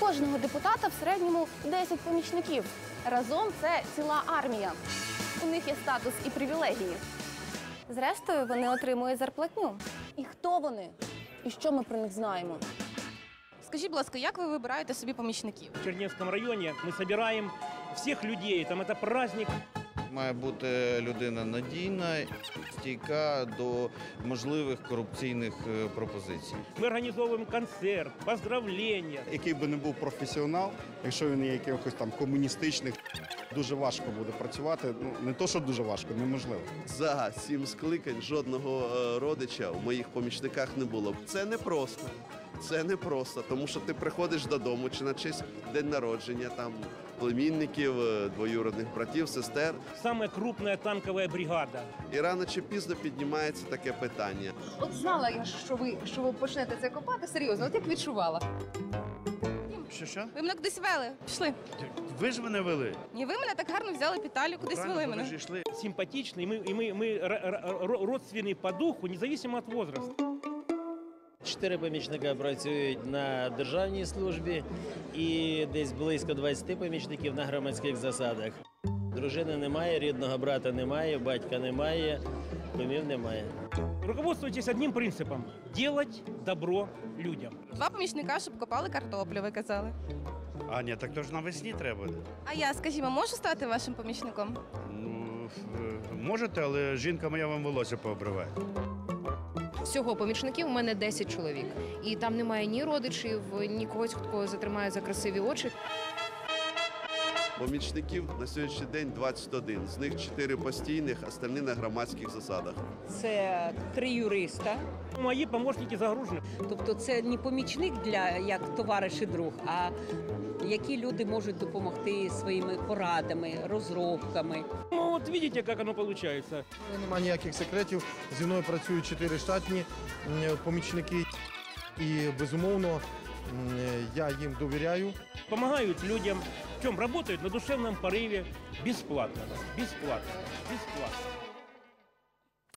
Кожного депутата в середньому 10 помічників. Разом це ціла армія. У них є статус і привілегії. Зрештою, вони отримують зарплатню. І хто вони? І що ми про них знаємо? Скажіть, будь ласка, як ви вибираєте собі помічників? В Чернівському районі ми збираємо всіх людей. Там це праздник. Має бути людина надійна, стійка до можливих корупційних е, пропозицій. Ми організовуємо концерт, поздравлення. який би не був професіонал, якщо він є якихось там комуністичних, дуже важко буде працювати. Ну не то, що дуже важко, неможливо. За сім скликань жодного е, родича у моїх помічниках не було. Це непросто. Це непросто, тому що ти приходиш додому чи на честь день народження там племінників, е, двоюродних братів, сестер. Самая крупная танковая бригада. І рано чи пізно піднімається таке питання. От знала я, що ви що ви почнете це копати. Серйозно, от як відчувала. Що що? Ви мене кудись вели? Пішли. Ви ж мене вели. Ні, ви мене так гарно взяли під талію, кудись вели Правильно, ви мене. ж йшли. Симпатичный, мы, и мы, мы р- р- р- родственные по духу, независимо от возраста. Чотири помічника працюють на державній службі і десь близько 20 помічників на громадських засадах. Дружини немає, рідного брата немає, батька немає, кумів немає. Руководствуйтесь одним принципом – делать добро людям. Два помічника, щоб копали картоплю, ви казали. А ні, так то ж навесні треба. А я, скажімо, можу стати вашим помічником? Ну, е, можете, але жінка моя вам волосся пообриває. Всього помічників у мене 10 чоловік. І там немає ні родичів, ні когось, хто затримає за красиві очі. Помічників на сьогоднішній день 21. З них 4 постійних, остальні на громадських засадах. Це три юриста. Мои помощники загружены. Тобто це не помічник для як товариш і друг, а які люди можуть допомогти своїми порадами, розробками. Ну вот видите, как оно получается. Немає ніяких секретів. Зі мною працюють чотири штатні помічники, і безумовно я їм довіряю. Помогают людям. В чем? Работают на душевном порыве бесплатно. Бесплатно. Бесплатно.